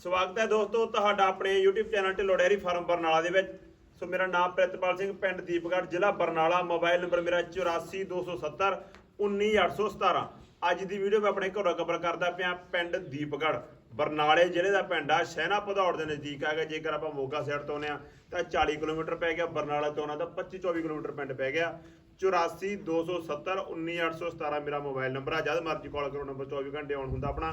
ਸਵਾਗਤ ਹੈ ਦੋਸਤੋ ਤੁਹਾਡਾ ਆਪਣੇ YouTube channel Dhillon dairy farm Barnala ਦੇ ਵਿੱਚ। ਸੋ ਮੇਰਾ ਨਾਮ ਪ੍ਰਿਤਪਾਲ ਸਿੰਘ, ਪਿੰਡ ਦੀਪਗੜ੍ਹ, ਜ਼ਿਲ੍ਹਾ ਬਰਨਾਲਾ। ਮੋਬਾਈਲ ਨੰਬਰ ਮੇਰਾ 8427 19817 ਅੱਜ ਦੀ ਵੀਡੀਓ ਮੈਂ ਆਪਣੇ ਘਰੋਂ ਕਵਰ ਕਰਦਾ ਪਿਆ ਪਿੰਡ ਦੀਪਗੜ੍ਹ, ਬਰਨਾਲੇ ਜ਼ਿਲ੍ਹੇ ਦਾ ਪਿੰਡ ਆ। ਸ਼ਹਿਣਾ ਭਦੌੜ ਦੇ ਨਜ਼ਦੀਕ ਆ ਗਿਆ। ਜੇਕਰ ਆਪਾਂ ਮੋਗਾ ਸਾਈਡ ਤੋਂ ਆਉਂਦੇ ਆ ਤਾਂ 40 ਕਿਲੋਮੀਟਰ ਪੈ ਗਿਆ। ਬਰਨਾਲਾ ਤੋਂ ਆਉਣਾ ਤਾਂ 25 24 ਕਿਲੋਮੀਟਰ ਪਿੰਡ ਪੈ ਗਿਆ। 8427 19817 ਮੇਰਾ ਮੋਬਾਈਲ ਨੰਬਰ ਆ। ਜਦ ਮਰਜ਼ੀ ਕਾਲ ਕਰੋ, ਨੰਬਰ 24 ਘੰਟੇ ਆਨ ਹੁੰਦਾ ਆਪਣਾ।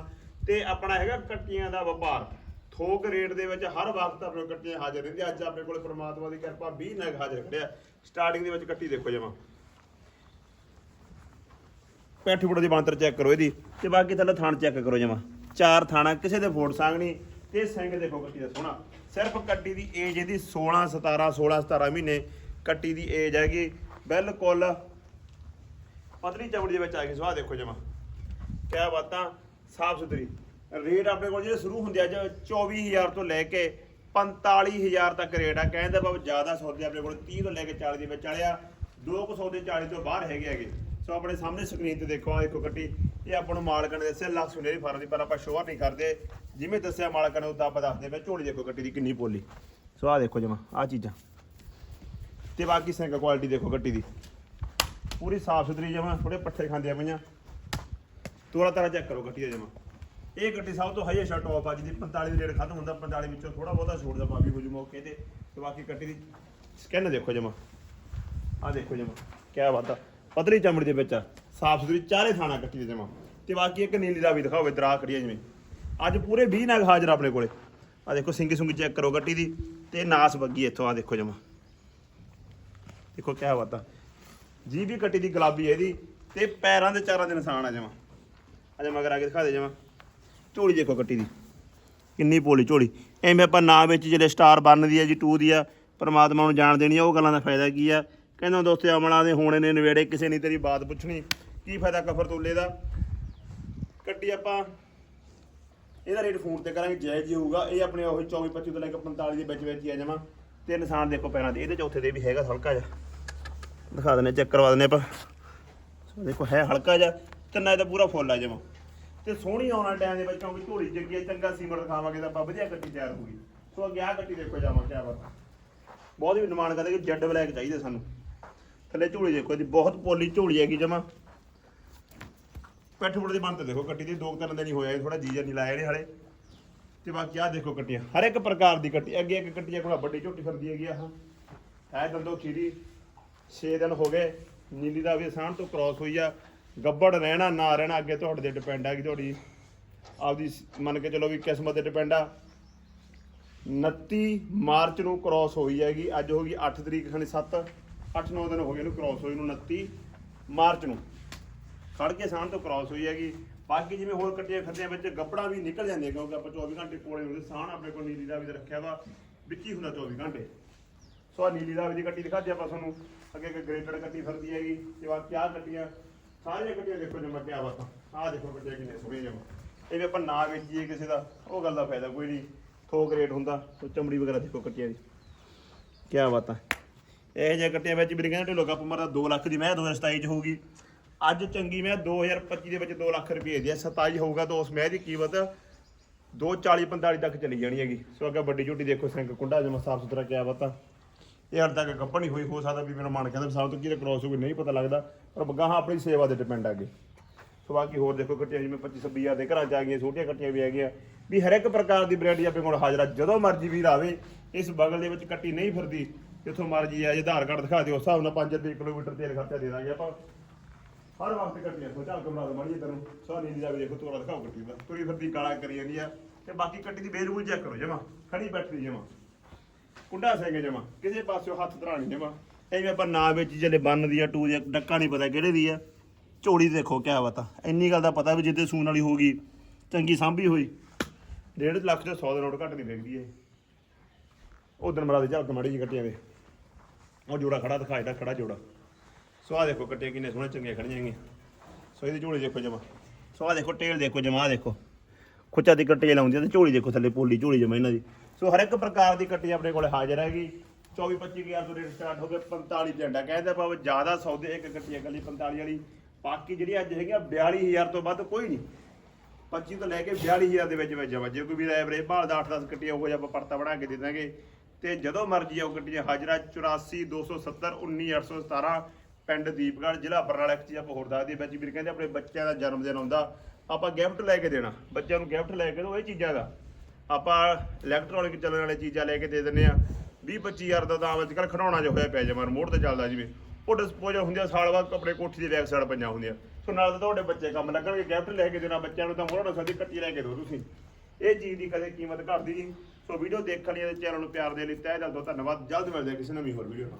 ਤੇ ਆਪਣਾ ਹੈਗਾ ਕੱਟੀਆਂ ਦਾ ਵਪਾਰ। ਥੋਕ ਰੇਟ ਦੇ ਵਿੱਚ ਹਰ ਵਕਤ ਆਪਣੇ ਕੋਲ ਕੱਟੀਆਂ ਹਾਜ਼ਰ ਰਹਿੰਦੀਆਂ। ਅੱਜ ਆਪਣੇ ਕੋਲ ਪ੍ਰਮਾਤਮਾ ਦੀ ਕਿਰਪਾ 20 ਨਗ ਹਾਜ਼ਰ ਖੜਿਆ। ਸਟਾਰਟਿੰਗ ਦੇ ਵਿੱਚ ਕੱਟੀ ਦੇਖੋ ਜਮਾ। ਪੈਠ ਫੁੱਟ ਦੀ ਬਾਂਤਰ ਚੈੱਕ ਕਰੋ ਇਹਦੀ ਤੇ ਬਾਕੀ ਥੱਲੇ ਥਾਣ ਚੈੱਕ ਕਰੋ ਜਮਾ। ਚਾਰ ਥਾਣਾ, ਕਿਸੇ ਦੇ ਫੋੜ ਸੰਗ ਨਹੀਂ। ਤੇ ਸਿੰਘ ਦੇਖੋ ਕੱਟੀ ਦਾ ਸੋਹਣਾ। ਸਿਰਫ ਕੱਟੀ ਦੀ ਏਜ ਇਹਦੀ 16 17 16 17 ਮਹੀਨੇ ਕੱਟੀ ਦੀ ਏਜ ਹੈਗੀ। ਬਿਲਕੁਲ ਪਤਲੀ ਚਮੜੀ ਦੇ ਵਿੱਚ ਆ ਗਈ। ਸਵਾਹ ਦੇਖੋ ਜਮਾ। ਕਿਆ ਬਾਤਾਂ, ਸਾਫ਼ ਸੁਥਰੀ। ਰੇਟ ਆਪਣੇ ਕੋਲ ਜਿਹੜੇ ਸ਼ੁਰੂ ਹੁੰਦੇ ਆ ਅੱਜ 24000 ਤੋਂ ਲੈ ਕੇ 45000 ਤੱਕ ਰੇਟ ਆ। ਕਹਿੰਦੇ ਬਾਬਾ ਜ਼ਿਆਦਾ ਸੌਦੇ ਆਪਣੇ ਕੋਲ 30 ਤੋਂ ਲੈ ਕੇ 40 ਦੇ ਵਿੱਚ ਵਾਲਿਆ। ਦੋ ਕੁ ਸੌਦੇ 40 ਤੋਂ ਬਾਹਰ ਹੈਗੇ ਹੈਗੇ। ਸੋ ਆਪਣੇ ਸਾਹਮਣੇ ਸਕਰੀਨ ਤੇ ਦੇਖੋ ਆ ਦੇਖੋ ਕੱਟੀ ਇਹ ਆਪਾਂ ਨੂੰ ਮਾਲਕਾਂ ਨੇ ਦੱਸਿਆ, ਲੱਖ ਸੁਨੇਰੀ ਫਾਰਮ ਦੀ, ਪਰ ਆਪਾਂ ਸ਼ੋਅਰ ਨਹੀਂ ਕਰਦੇ। ਜਿਵੇਂ ਦੱਸਿਆ ਮਾਲਕਾਂ ਨੇ ਉਦਾਂ ਆਪਾਂ ਦੱਸਦੇ ਪਏ ਝੋਲੀ ਦੇਖੋ ਕੱਟੀ ਦੀ ਕਿੰਨੀ ਪੋਲੀ ਸੋ ਆ ਦੇਖੋ ਜਮਾ ਆ ਚੀਜ਼ਾਂ। ਤੇ ਬਾਕੀ ਸਿੰਗ ਕੁਆਲਿਟੀ ਦੇਖੋ ਕੱਟੀ ਦੀ। ਪੂਰੀ ਸਾਫ਼ ਸੁਥਰੀ ਜਮਾ ਥੋੜੇ ਪੱਠੇ ਖਾਂਦੀਆਂ ਪਈਆਂ। ਤੋਰਾ ਤਾਰਾ ਚੈੱਕ ਕਰੋ ਗੱਟੀ ਦਾ ਜਮਾ। ਇਹ ਗੱਟੀ ਸਭ ਤੋਂ ਹਾਈਐਸਟ ਟੌਪ ਆ, ਜਿਹਦੀ 45 ਦੀ ਰੇਟ ਖਤਮ ਹੁੰਦਾ 45 ਵਿੱਚੋਂ ਥੋੜਾ ਬਹੁਤਾ ਛੋਟ ਦਾ ਬਾਕੀ ਹੋ ਜੂ ਮੌਕੇ ਤੇ। ਤੇ ਬਾਕੀ ਗੱਟੀ ਦੀ ਸਕਿਨ ਦੇਖੋ ਜਮਾ। ਆ ਦੇਖੋ ਜਮਾ ਕੀ ਬਾਤ ਆ ਪਤਲੀ ਚਮੜੀ ਦੇ ਵਿੱਚ ਆ, ਸਾਫ਼ ਸੁਥਰੀ, ਚਾਰੇ ਥਾਣਾ ਕੱਟੀ ਦੇ ਜਮਾ। ਤੇ ਬਾਕੀ ਇੱਕ ਨੀਲੀ ਦਾ ਵੀ ਦਿਖਾਓ ਇਧਰ ਆ ਖੜੀ ਆ ਜਿਵੇਂ। ਅੱਜ ਪੂਰੇ 20 ਨਗ ਹਾਜ਼ਰ ਆ ਆਪਣੇ ਕੋਲੇ। ਆ ਦੇਖੋ, ਸਿੰਗੀ ਸੁੰਗੀ ਚੈੱਕ ਕਰੋ ਗੱਟੀ ਦੀ, ਤੇ ਨਾਸ ਬੱਗੀ ਇੱਥੋਂ ਆ ਦੇਖੋ ਜਮਾ। ਦੇਖੋ ਕਿਆ ਬਾਤ ਆ ਜੀ ਵੀ ਕੱਟੀ ਦੀ ਗੁਲਾਬੀ ਹੈ ਇਹਦੀ, ਤੇ ਪੈਰਾਂ ਦੇ ਚਾਰਾਂ ਦੇ ਨਿਸ਼ਾਨ ਆ ਜਮਾ। ਅਜੇ ਮਗਰ ਆ ਕੇ ਦਿਖਾ ਦੇ ਜਮਾ। ਝੋਲੀ ਦੇਖੋ ਕੱਟੀ ਦੀ। ਕਿੰਨੀ ਪੋਲੀ ਝੋਲੀ। ਐਵੇਂ ਆਪਾਂ ਨਾਂ ਵਿੱਚ ਜਿਹੜੇ ਸਟਾਰ ਬਣਦੀ ਆ, ਜੀ 2 ਦੀ ਆ, ਪਰਮਾਤਮਾ ਨੂੰ ਜਾਣ ਦੇਣੀ ਆ, ਉਹ ਗੱਲਾਂ ਦਾ ਫਾਇਦਾ ਕੀ ਆ? ਕਹਿੰਦਾ ਦੋਸਤੇ, ਅਮਲਾਂ ਦੇ ਹੋਣੇ ਨੇ ਨਵੇੜੇ, ਕਿਸੇ ਨੇ ਤੇਰੀ ਬਾਤ ਪੁੱਛਣੀ। ਕੀ ਫਾਇਦਾ ਕਫਰ ਤੋਲੇ ਦਾ? ਕੱਟੀ ਆਪਾਂ। ਇਹਦਾ ਰੇਟ ਫੋਨ ਤੇ ਕਰਾਂਗੇ, ਜਾਇਜ਼ ਹੀ ਹੋਊਗਾ। ਇਹ ਆਪਣੇ ਉਹ 24 25 ਤੋਂ ਲੈ ਕੇ 45 ਦੇ ਵਿੱਚ ਵਿੱਚ ਹੀ ਆ ਜਮਾ। ਤੇ ਨਿਸ਼ਾਨ ਦੇਖੋ ਪੈਰਾਂ ਦੇ ਇਹਦੇ ਚੌਥੇ ਦੇ ਵੀ ਹੈਗਾ ਹਲਕਾ ਜਿਹਾ। ਦਿਖਾ ਦਿੰਦੇ ਚੈੱਕ ਕਰਵਾ ਦਿੰਦੇ ਆਪਾਂ। ਦੇਖੋ, ਹੈ ਹਲਕਾ ਜਿਹਾ। ਤਿੰਨਾਂ ਇਹਦਾ ਪੂਰਾ ਫੁੱਲ ਆ ਜਮਾ। ਤੇ ਸੋਹਣੀ ਆਉਣਾ ਟਾਈਮ ਦੇ ਵਿੱਚ ਕਿਉਂਕਿ ਝੋਲੀ ਜੱਗੀ ਆ, ਚੰਗਾ ਸੀਮਰ ਦਿਖਾਵਾਂਗੇ ਤਾਂ ਆਪਾਂ ਵਧੀਆ ਗੱਡੀ ਤਿਆਰ ਹੋਊਗੀ ਸੋ ਅੱਗੇ ਆਹ ਗੱਡੀ ਦੇਖੋ ਜਾਵਾਂ ਕਿਆ ਬਾਤ ਬਹੁਤ ਹੀ ਡਿਮਾਂਡ ਕਰਦੇ ਕਿ ਜੈਡ ਬਲੈਕ ਚਾਹੀਦੇ ਸਾਨੂੰ। ਥੱਲੇ ਝੋਲੀ ਦੇਖੋ ਇਹਦੀ ਬਹੁਤ ਪੋਲੀ ਝੋਲੀ ਹੈਗੀ ਜਮਾ। ਪੈਠ ਫੁੱਟ ਦੀ ਬੰਦ ਦੇਖੋ ਗੱਡੀ ਦੀ ਦੋ ਤਿੰਨ ਦਿਨ ਹੀ ਹੋਇਆ ਥੋੜਾ ਜੀਜਾ ਨਹੀਂ ਲਾਇਆ ਨੇ ਹਲੇ। ਤੇ ਬਾਕੀ ਆਹ ਦੇਖੋ ਕੱਟੀਆਂ ਹਰ ਇੱਕ ਪ੍ਰਕਾਰ ਦੀ ਕੱਟੀ ਅੱਗੇ ਇੱਕ ਕੱਟੀ ਕੋਲ ਵੱਡੀ ਝੋਟੀ ਫਿਰਦੀ ਹੈਗੀ ਆਹ। ਹੈ ਦੰਦੋ ਖੀਰੀ 6 ਦਿਨ ਹੋ ਗਏ ਨੀਲੀ ਦਾ ਵੀ ਸਾਹਣ ਤੋਂ ਕ੍ਰਾਸ ਹੋਈ ਆ। ਗੱਬੜ ਰਹਿਣਾ, ਨਾ ਰਹਿਣਾ, ਅੱਗੇ ਤੁਹਾਡੇ ਤੇ ਡਿਪੈਂਡ ਆ ਕਿ ਤੁਹਾਡੀ ਆਪਦੀ ਮੰਨ ਕੇ ਚਲੋ ਵੀ ਕਿਸਮਤ ਤੇ ਡਿਪੈਂਡ ਆ। 29 ਮਾਰਚ ਨੂੰ ਕ੍ਰਾਸ ਹੋਈ ਹੈਗੀ, ਅੱਜ ਹੋ ਗਈ 8 ਤਰੀਕ, ਖਣੀ 7 8-9 ਦਿਨ ਹੋ ਗਏ ਇਹਨੂੰ ਕ੍ਰਾਸ ਹੋਈ ਨੂੰ 29 ਮਾਰਚ ਨੂੰ। ਖੜ ਕੇ ਸਾਹਣ ਤੋਂ ਕ੍ਰਾਸ ਹੋਈ ਹੈਗੀ। ਬਾਕੀ ਜਿਵੇਂ ਹੋਰ ਕੱਟੀਆਂ ਖੱਤਿਆਂ ਵਿੱਚ ਗੱਬੜਾਂ ਵੀ ਨਿਕਲ ਜਾਂਦੀਆਂ, ਕਿਉਂਕਿ ਆਪਾਂ 24 ਘੰਟੇ ਕੋਲੇ ਹੁੰਦੇ ਸਾਹਣ ਆਪਣੇ ਕੋਲ ਨੀਲੀ ਦਾ ਵੀ ਤਾਂ ਰੱਖਿਆ ਵਾ, ਵਿੱਚ ਹੀ ਹੁੰਦਾ 24 ਘੰਟੇ। ਸੋ ਆਹ ਨੀਲੀ ਦਾ ਵੀ ਦੀ ਕੱਟੀ ਦਿਖਾਤੀ ਆਪਾਂ ਤੁਹਾਨੂੰ। ਅੱਗੇ ਅੱਗੇ ਗ੍ਰੇਟਡ ਕੱਟੀ ਫਿਰਦੀ ਹੈਗੀ, ਤੇ ਬਾਕੀ ਆਹ ਕੱਟੀਆਂ। ਸਾਰੀਆਂ ਕੱਟੀਆਂ ਦੇਖੋ ਜਮਾ ਕਿਆ ਬਾਤ ਆਹ ਦੇਖੋ ਕੱਟੀਆਂ ਕਿੰਨੇ ਸੋਹਣੀਆਂ ਜਮਾ ਇਹ ਆਪਾਂ ਨਾ ਵੇਚੀਏ ਕਿਸੇ ਦਾ, ਉਹ ਗੱਲ ਦਾ ਫਾਇਦਾ ਕੋਈ ਨਹੀਂ। ਥੋਕ ਰੇਟ ਹੁੰਦਾ ਸੋ ਚਮੜੀ ਵਗੈਰਾ ਦੇਖੋ ਕੱਟੀਆਂ ਦੀ। ਕਿਆ ਬਾਤਾਂ ਹੈ ਇਹ ਜਿਹੇ ਕੱਟੀਆਂ ਵਿੱਚ ਵੀ ਕਹਿੰਦੇ ਢਿੱਲੋ ਗੱਪ ਮਰਦਾ 2 ਲੱਖ ਦੀ, ਮੈਂ 2027 ਚ ਹੋਊਗੀ। ਅੱਜ ਚੰਗੀ ਮੈਂ 2025 ਦੇ ਵਿੱਚ 2 ਲੱਖ ਰੁਪਏ ਦੀ ਹੈ 27 ਹੋਊਗਾ ਤਾਂ ਉਸ ਮੈਂ ਦੀ ਕੀਮਤ 240 45 ਤੱਕ ਚਲੀ ਜਾਣੀ ਹੈਗੀ। ਸੋ ਅੱਗੇ ਵੱਡੀ ਝੋਟੀ ਦੇਖੋ, ਸਿੰਘ ਕੁੰਡਾ ਜਮਾ ਸਾਫ਼ ਸੁਥਰਾ ਕਿਆ ਬਾਤਾਂ ਇਹ ਹਰ ਤੱਕ ਗੱਪਣ ਨਹੀਂ ਹੋਈ, ਹੋ ਸਕਦਾ ਵੀ ਮੇਰਾ ਮਨ ਕਹਿੰਦਾ ਸਭ ਤੋਂ ਕਿਹਦੇ ਕ੍ਰਾਸ ਹੋ ਗਈ ਨਹੀਂ ਪਤਾ ਲੱਗਦਾ, ਪਰ ਗਾਹਾਂ ਆਪਣੀ ਸੇਵਾ 'ਤੇ ਡਿਪੈਂਡ ਆਗੇ ਸੋ ਬਾਕੀ ਹੋਰ ਦੇਖੋ ਕੱਟੀਆਂ ਜਿਵੇਂ 25 26 ਹਜ਼ਾਰ ਦੇ ਘਰਾਂ ਚ ਆ ਗਈਆਂ, ਛੋਟੀਆਂ ਕੱਟੀਆਂ ਵੀ ਹੈਗੀਆਂ। ਵੀ ਹਰ ਇੱਕ ਪ੍ਰਕਾਰ ਦੀ ਵੈਰਾਈਟੀ ਆਪਣੇ ਕੋਲ ਹਾਜ਼ਰ ਆ ਜਦੋਂ ਮਰਜ਼ੀ ਵੀਰ ਆਵੇ, ਇਸ ਬਗਲ ਦੇ ਵਿੱਚ ਕੱਟੀ ਨਹੀਂ ਫਿਰਦੀ, ਜਿੱਥੋਂ ਮਰਜ਼ੀ ਆ ਜੇ ਆਧਾਰ ਕਾਰਡ ਦਿਖਾ ਦਿਓ, ਉਸ ਹਿਸਾਬ ਨਾਲ 5 ਰੁਪਏ ਕਿਲੋਮੀਟਰ ਤੇਲ ਖਰਚਾ ਦੇ ਦਾਂਗੇ ਆਪਾਂ। ਹਰ ਵਕਤ ਕੱਟੀਆਂ ਸੋ ਚੱਲ ਕਮਰਾ ਮਾੜੀ ਤੈਨੂੰ ਸੋ ਨੀਲੀ ਦਾ ਦੇਖੋ ਤੋਰਾ ਦਿਖਾਓ ਕੱਟੀ ਦਾ। ਤੁਰੀ ਫਿਰਦੀ ਕਾਲਾ ਕਰੀ ਜਾਂਦੀ ਆ, ਤੇ ਬਾਕੀ ਕੱਟੀ ਦੀ ਬੇਰੂਲ ਚੈੱਕ ਕਰੋ, ਜਮਾ, ਖੜੀ ਬੈਠੀ ਜਮਾ। ਕੁੰਡਾ ਸਿੰਘ ਜਮਾ, ਕਿਸੇ ਪਾਸਿਓ ਹੱਥ ਧਰਾਣੀ ਜਮਾ। ਐਵੇਂ ਆਪਾਂ ਨਾ ਵਿੱਚ ਜਿਹੜੇ ਬੰਨ ਦੀ ਆ, ਟੂ ਦੀ ਡੱਕਾ ਨਹੀਂ ਪਤਾ ਕਿਹੜੇ ਦੀ ਆ। ਝੋਲੀ ਦੇਖੋ ਕਿਆ ਬਤਾ। ਇੰਨੀ ਗੱਲ ਦਾ ਪਤਾ ਵੀ ਜਿੱਦੇ ਸੂਣ ਵਾਲੀ ਹੋਊਗੀ ਚੰਗੀ ਸਾਂਭੀ ਹੋਈ। ਡੇਢ ਲੱਖ ਦੇ 100 ਦੇ ਨੋਟ ਘੱਟ ਨਹੀਂ ਵੇਚਦੀ ਇਹ। ਉਹ ਦਿਨ ਮਰਾ ਦੇ, ਝਲਕ ਮਾੜੀ ਜੀ ਕੱਟੀਆਂ ਦੇ। ਉਹ ਜੋੜਾ ਖੜਾ ਦਿਖਾਇਦਾ ਜਿਹੜਾ ਖੜਾ ਜੋੜਾ। ਸੋ ਆਹ ਦੇਖੋ ਕੱਟੀਆਂ ਕਿੰਨੇ ਸੋਹਣੇ ਚੰਗੀਆਂ ਖੜੀਆਂ ਹੈਗੀਆਂ। ਸੋ ਇਹਦੀ ਝੋਲੀ ਦੇਖੋ ਜਮਾ। ਸੋ ਆਹ ਦੇਖੋ ਟੇਲ ਦੇਖੋ ਜਮਾ ਦੇਖੋ। ਖੁੱਚਾ ਦੀ ਕੱਟੀ ਲਾਉਂਦੀ ਆ ਤੇ ਝੋਲੀ ਦੇਖੋ ਥੱਲੇ ਪੋਲੀ, ਝੋਲੀ ਜਮਾ ਇਹਨਾਂ ਦੀ। ਸੋ ਹਰ ਇੱਕ ਪ੍ਰਕਾਰ ਦੀ ਕੱਟੀ ਆਪਣੇ ਕੋਲ ਹਾਜ਼ਰ ਹੈਗੀ। 24 25 ਹਜ਼ਾਰ ਤੋਂ ਰੇਟ ਸਟਾਰਟ ਹੋ ਗਏ 45 ਝੰਡਾ। ਕਹਿੰਦੇ ਭਾਵੇਂ ਜ਼ਿਆਦਾ ਸੌਦੇ ਇੱਕ ਕੱਟੀ ਇਕੱਲੀ 45 ਵਾਲੀ। ਬਾਕੀ ਜਿਹੜੀ ਅੱਜ ਹੈਗੀਆਂ 42000 ਤੋਂ ਵੱਧ ਕੋਈ ਨਹੀਂ। 25 ਤੋਂ ਲੈ ਕੇ 42000 ਦੇ ਵਿੱਚ ਵਿੱਚ ਆ ਜੇ ਕੋਈ ਵੀ ਐਵਰੇਜ ਭਾਲਦਾ 8-10 ਕੱਟੀਆਂ ਉਹ ਜਿਹਾ ਆਪਾਂ ਪਰਤਾ ਬਣਾ ਕੇ ਦੇ ਦਾਂਗੇ। ਤੇ ਜਦੋਂ ਮਰਜ਼ੀ ਆਓ ਕੱਟੀਆਂ ਹਾਜ਼ਰਾ 84 270 19817 ਪਿੰਡ ਦੀਪਗੜ੍ਹ, ਜ਼ਿਲ੍ਹਾ ਬਰਨਾਲਾ, ਇੱਕ ਚੀਜ਼ ਆਪਾਂ ਹੋਰ ਦੱਸਦੇ ਵਿੱਚ ਵੀਰ ਕਹਿੰਦੇ ਆਪਣੇ ਬੱਚਿਆਂ ਦਾ ਜਨਮ ਦਿਨ ਆਉਂਦਾ। ਆਪਾਂ ਗਿਫਟ ਲੈ ਕੇ ਦੇਣਾ। ਬੱਚਿਆਂ ਨੂੰ ਗਿਫਟ ਲੈ ਕੇ ਦਿਓ ਇਹ ਚੀਜ਼ਾਂ ਦਾ। ਆਪਾਂ ਇਲੈਕਟ੍ਰੋਨਿਕ ਚੱਲਣ ਵਾਲੇ ਚੀਜ਼ਾਂ ਲੈ ਕੇ ਦੇ ਦਿੰਨੇ ਆ 20 25000 ਦਾ ਤਾਂ ਅੱਜ ਕੱਲ੍ਹ ਖਿਡੌਣਾ ਜਿਹਾ ਹੋਇਆ ਪਿਆ ਜਮਾ ਰਿਮੋਟ ਤੇ ਚੱਲਦਾ ਜਿਵੇਂ। ਉਹ ਡਿਸਪੋਜ਼ਲ ਹੁੰਦੀਆਂ ਸਾਲ ਬਾਅਦ ਆਪਣੇ ਕੋਠੀ ਦੇ ਬੈਕ ਸਾਈਡ ਪਈਆਂ ਹੁੰਦੀਆਂ। ਸੋ ਨਾਲ ਤਾਂ ਤੁਹਾਡੇ ਬੱਚੇ ਕੰਮ ਲੱਗਣਗੇ ਗਿਫਟ ਲੈ ਕੇ ਦੇਣਾ ਬੱਚਿਆਂ ਨੂੰ ਤਾਂ ਮੋਹਰਾਂ ਸਾਡੀ ਕੱਟੀ ਲੈ ਕੇ ਦਿਓ ਤੁਸੀਂ। ਇਹ ਚੀਜ਼ ਦੀ ਕਦੇ ਕੀਮਤ ਘਟਦੀ ਨਹੀਂ। ਸੋ ਵੀਡੀਓ ਦੇਖਣ ਲਈ ਤੇ ਚੈਨਲ ਨੂੰ ਪਿਆਰ ਦੇਣ ਲਈ ਤਹਿ ਦਿਲ ਤੋਂ ਧੰਨਵਾਦ। ਜਲਦ ਮਿਲਦੇ ਹਾਂ ਕਿਸੇ ਨਵੀਂ ਹੋਰ ਵੀਡੀਓ ਨਾਲ।